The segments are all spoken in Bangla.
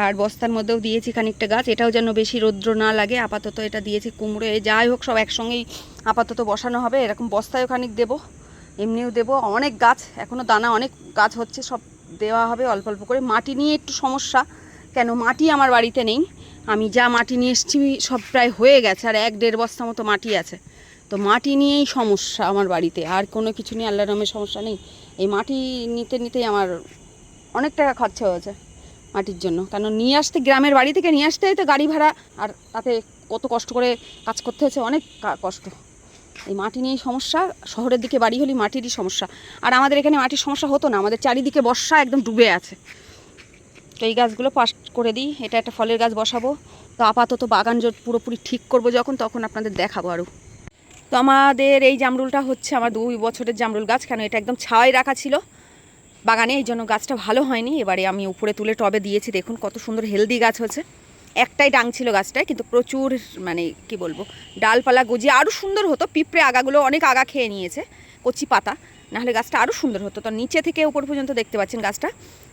আর বস্তার মধ্যেও দিয়েছি খানিকটা গাছ। এটাও যেন বেশি রৌদ্র না লাগে, আপাতত এটা দিয়েছি কুমড়ো। যাই হোক, সব একসঙ্গেই আপাতত বসানো হবে। এরকম বস্তায়ও খানিক দেবো, এমনিও দেবো। অনেক গাছ এখনও দানা অনেক গাছ হচ্ছে, সব দেওয়া হবে অল্প অল্প করে। মাটি নিয়ে একটু সমস্যা, কেন মাটি আমার বাড়িতে নেই। আমি যা মাটি নিয়ে এসেছি, সব প্রায় হয়ে গেছে, আর এক দেড় বস্তা মতো মাটি আছে। তো মাটি নিয়েই সমস্যা আমার বাড়িতে, আর কোনো কিছু নিয়ে আল্লাহ নামের সমস্যা নেই। এই মাটি নিতে নিতেই আমার অনেক টাকা খরচা হয়েছে। মাটির জন্য। কারণ নিয়ে আসতে গ্রামের বাড়ি থেকে নিয়ে আসতে তো গাড়ি ভাড়া, আর তাতে কত কষ্ট করে কাজ করতে হয়েছে, অনেক কষ্ট। এই মাটি নিয়েই সমস্যা, শহরের দিকে বাড়ি হলে মাটিরই সমস্যা। আর আমাদের এখানে মাটির সমস্যা হতো না, আমাদের চারিদিকে বর্ষা একদম ডুবে আছে। তো এই গাছগুলো পাস করে দিই, এটা একটা ফলের গাছ বসাবো। তো আপাতত বাগান জোট পুরোপুরি ঠিক করব যখন, তখন আপনাদের দেখাবো আরও তো আমাদের এই জামরুলটা হচ্ছে আমার দুই বছরের জামরুল গাছ, কেন এটা একদম ছাওয়াই রাখা ছিল। বাগানে, এই জন্য গাছটা ভালো হয়নি। এবারে আমি উপরে তুলে টবে দিয়েছি, দেখুন কত সুন্দর হেলদি গাছ হচ্ছে একটাই ডাং ছিল গাছটায়, কিন্তু প্রচুর মানে কি বলব, ডালপালা গজিয়ে আরও সুন্দর হতো। পিঁপড়ে আগাগুলো অনেক আগা খেয়ে নিয়েছে, কচি পাতা, নাহলে গাছটা আরও সুন্দর হতো। তো নিচে থেকে উপর পর্যন্ত দেখতে পাচ্ছেন গাছটা।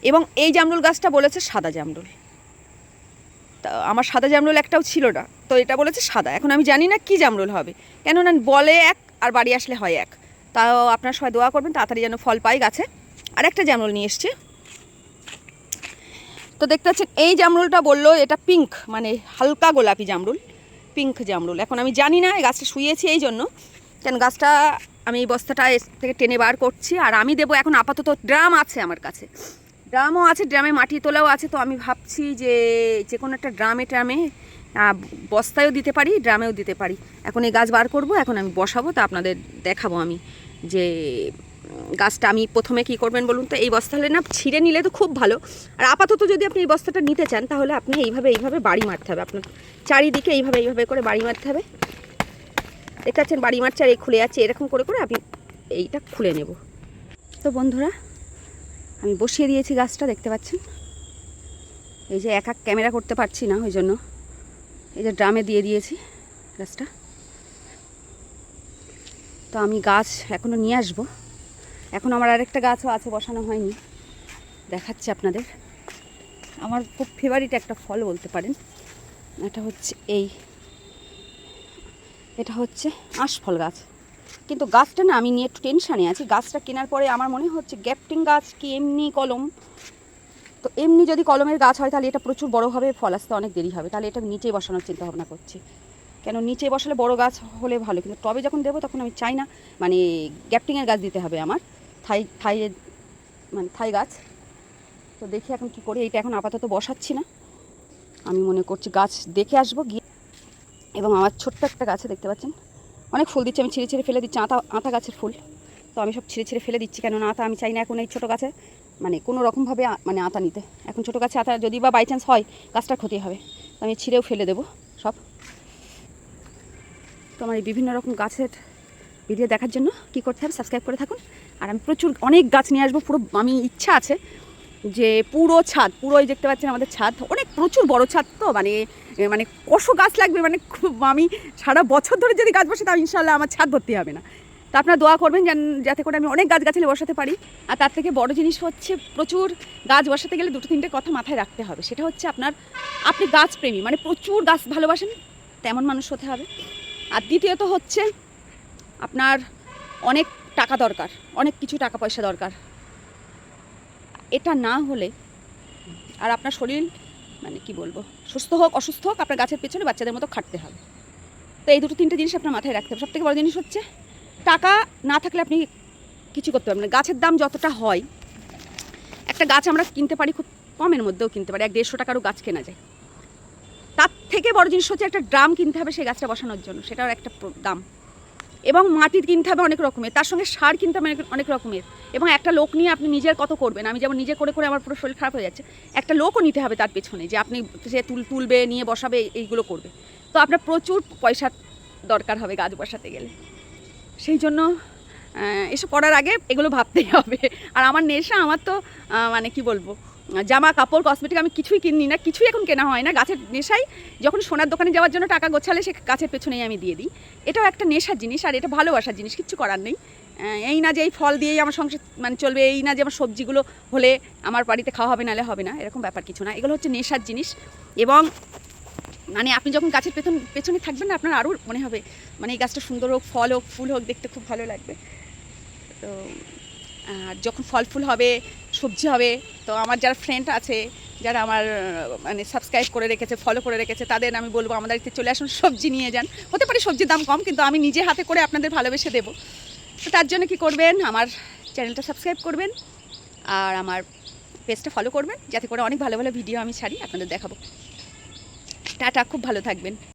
এবং এই জামরুল গাছটা বলেছে সাদা জামরুল। তা আমার সাদা জামরুল একটাও ছিল না, তো এটা বলেছে সাদা। এখন আমি জানি না কি জামরুল হবে। কেননা বলে এক আর বাড়ি আসলে হয় এক। তাও আপনার সবাই দোয়া করবেন, তাড়াতাড়ি যেন ফল পাই গাছে। আর একটা জামরুল নিয়ে এসছে। তো দেখতে পাচ্ছেন, এই জামরুলটা বলল এটা পিঙ্ক মানে হালকা গোলাপি জামরুল পিঙ্ক জামরুল। এখন আমি জানি না, এই গাছটা শুয়েছি এই জন্য। কেন গাছটা আমি এই বস্তাটা থেকে টেনে বার করছি, আর আমি দেবো এখন আপাতত ড্রাম আছে আমার কাছে। ড্রামও আছে, ড্রামে মাটি তোলাও আছে, তো আমি ভাবছি যে যে কোনো একটা ড্রামে ট্রামে বস্তায়ও দিতে পারি, ড্রামেও দিতে পারি। এখন এই গাছ বার করব, এখন আমি বসাবো, তা আপনাদের দেখাবো আমি যে গাছটা আমি প্রথমে কি করবেন বলুন তো? এই বস্তা হলে না ছিঁড়ে নিলে তো খুব ভালো। আর আপাতত যদি আপনি এই বস্তাটা নিতে চান, তাহলে আপনি এইভাবে এইভাবে বাড়ি মারতে হবে। আপনার চারিদিকে এইভাবে এইভাবে করে বাড়ি মারতে হবে। দেখতে পাচ্ছেন বাড়ি মারছে আর এই খুলে যাচ্ছে। এরকম করে করে আমি এইটা খুলে নেব। তো বন্ধুরা, আমি বসিয়ে দিয়েছি গাছটা, দেখতে পাচ্ছেন? এই যে এক এক ক্যামেরা করতে পারছি না, ওই জন্য। এই যে ড্রামে দিয়ে দিয়েছি গাছটা। তো আমি গাছ এখনও নিয়ে আসব। এখন আমার আরেকটা গাছও আছে, বসানো হয়নি। দেখাচ্ছি আপনাদের। আমার খুব ফেভারিট একটা ফল বলতে পারেন। এটা হচ্ছে এই। এটা হচ্ছে আঁশফল গাছ। কিন্তু গাছটা না, আমি নিয়ে একটু টেনশানে আছি। গাছটা কেনার পরে আমার মনে হচ্ছে গ্যাপটিং গাছ কি এমনি কলম? তো এমনি যদি কলমের গাছ হয়, তাহলে এটা প্রচুর বড় হবে ফল আসতে অনেক দেরি হবে। তাহলে এটা নিচেই বসানোর চিন্তা ভাবনা করছি। কেন, নিচে বসালে বড় গাছ হলে ভালো। কিন্তু টবে যখন দেবো, তখন আমি চাই না মানে গ্যাপটিংয়ের গাছ দিতে হবে আমার। থাই থাই মানে থাই গাছ। তো দেখি এখন কি করি, এইটা এখন আপাতত বসাচ্ছি না। আমি মনে করছি গাছ দেখে আসব, গিয়ে এবং আমার ছোট্ট একটা গাছে দেখতে পাচ্ছেন? অনেক ফুল দিচ্ছে, আমি ছিঁড়ে ছিঁড়ে ফেলে দিচ্ছি, আঁতা আঁতা গাছের ফুল। তো আমি সব ছিঁড়ে ছিঁড়ে ফেলে দিচ্ছি, কেননা আতা আমি চাই না এখন এই ছোটো গাছে মানে কোনো রকমভাবে মানে আতা নিতে। এখন ছোটো গাছে আতা যদি বা বাই চান্স হয়, গাছটার ক্ষতি হবে। তো আমি ছিঁড়েও ফেলে দেবো সব। তো আমার এই বিভিন্ন রকম গাছের ভিডিও দেখার জন্য কি করতে হবে সাবস্ক্রাইব করে থাকুন। আর আমি প্রচুর অনেক গাছ নিয়ে আসব, পুরো আমি ইচ্ছা আছে যে পুরো ছাদ, পুরো এই দেখতে পাচ্ছেন আমাদের ছাদ, অনেক প্রচুর বড় ছাদ তো মানে মানে কশো গাছ লাগবে মানে খুব আমি সারা বছর ধরে যদি গাছ বসে, তাও ইনশাল্লাহ আমার ছাদ ভর্তি হবে না। তো আপনারা দোয়া করবেন যেন, যাতে করে আমি অনেক গাছ গাছালি বসাতে পারি। আর তার থেকে বড় জিনিস হচ্ছে প্রচুর গাছ বসাতে গেলে দুটো তিনটে কথা মাথায় রাখতে হবে। সেটা হচ্ছে আপনার, আপনি গাছ প্রেমী মানে প্রচুর গাছ ভালোবাসেন, তেমন মানুষ হতে হবে। আর দ্বিতীয়ত হচ্ছে আপনার অনেক টাকা দরকার, অনেক কিছু টাকা পয়সা দরকার। এটা না হলে আর আপনার শরীর মানে কি বলব, সুস্থ হোক, অসুস্থ হোক, আপনার গাছের পেছনে বাচ্চাদের মতো খাটতে হবে। তো এই দুটো তিনটে জিনিস আপনার মাথায় রাখতে হবে। সবথেকে বড় জিনিস হচ্ছে, টাকা না থাকলে আপনি কিছু করতে পারবেন না। গাছের দাম যতটা হয়, একটা গাছ আমরা কিনতে পারি খুব কমের মধ্যেও কিনতে পারি, এক দেড়শো টাকারও গাছ কেনা যায়। তার থেকে বড় জিনিস হচ্ছে একটা ড্রাম কিনতে হবে সেই গাছটা বসানোর জন্য, সেটাও একটা দাম। এবং মাটির কিনতে হবে অনেক রকমের। তার সঙ্গে সার কিনতে হবে অনেক- রকমের। এবং একটা লোক নিয়ে আপনি নিজের কত করবেন? আমি যেমন নিজে করে করে আমার পুরো শরীর খারাপ হয়ে যাচ্ছে, একটা লোকও নিতে হবে তার পেছনে যে আপনি সে তুল তুলবে, নিয়ে বসাবে, এইগুলো করবে। তো আপনার প্রচুর পয়সা দরকার হবে গাছ বসাতে গেলে। সেই জন্য এসব করার আগে এগুলো ভাবতেই হবে। আর আমার নেশা, আমার তো মানে কি বলব? জামা, কাপড় কসমেটিক আমি কিছুই কিনি না, কিছুই এখন কেনা হয় না। গাছের নেশাই যখন সোনার দোকানে যাওয়ার জন্য টাকা গোছালে সে গাছের পেছনেই আমি দিয়ে দিই। এটাও একটা নেশার জিনিস আর এটা ভালোবাসার জিনিস, কিচ্ছু করার নেই। এই না যে এই ফল দিয়েই আমার সংসার মানে চলবে, এই না যে আমার সবজিগুলো হলে আমার বাড়িতে খাওয়া হবে নালে হবে না, এরকম ব্যাপার কিছু না। এগুলো হচ্ছে নেশার জিনিস এবং মানে আপনি যখন গাছের পেছন পেছনে থাকবেন না, আপনার আরও মনে হবে মানে এই গাছটা সুন্দর হোক, ফল হোক, ফুল হোক, দেখতে খুব ভালো লাগবে। তো আর যখন ফল ফুল হবে, সবজি হবে, তো আমার যারা ফ্রেন্ড আছে, যারা আমার মানে সাবস্ক্রাইব করে রেখেছে ফলো করে রেখেছে, তাদের আমি বলব, আমাদের বাড়িতে চলে আসুন, সবজি নিয়ে যান। হতে পারে সবজির দাম কম, কিন্তু আমি নিজে হাতে করে আপনাদের ভালোবেসে দেবো। তো তার জন্য কি করবেন, আমার চ্যানেলটা সাবস্ক্রাইব করবেন, আর আমার পেজটা ফলো করবেন, যাতে করে অনেক ভালো ভালো ভিডিও আমি ছাড়ি, আপনাদের দেখাবো। টাটা, খুব ভালো থাকবেন।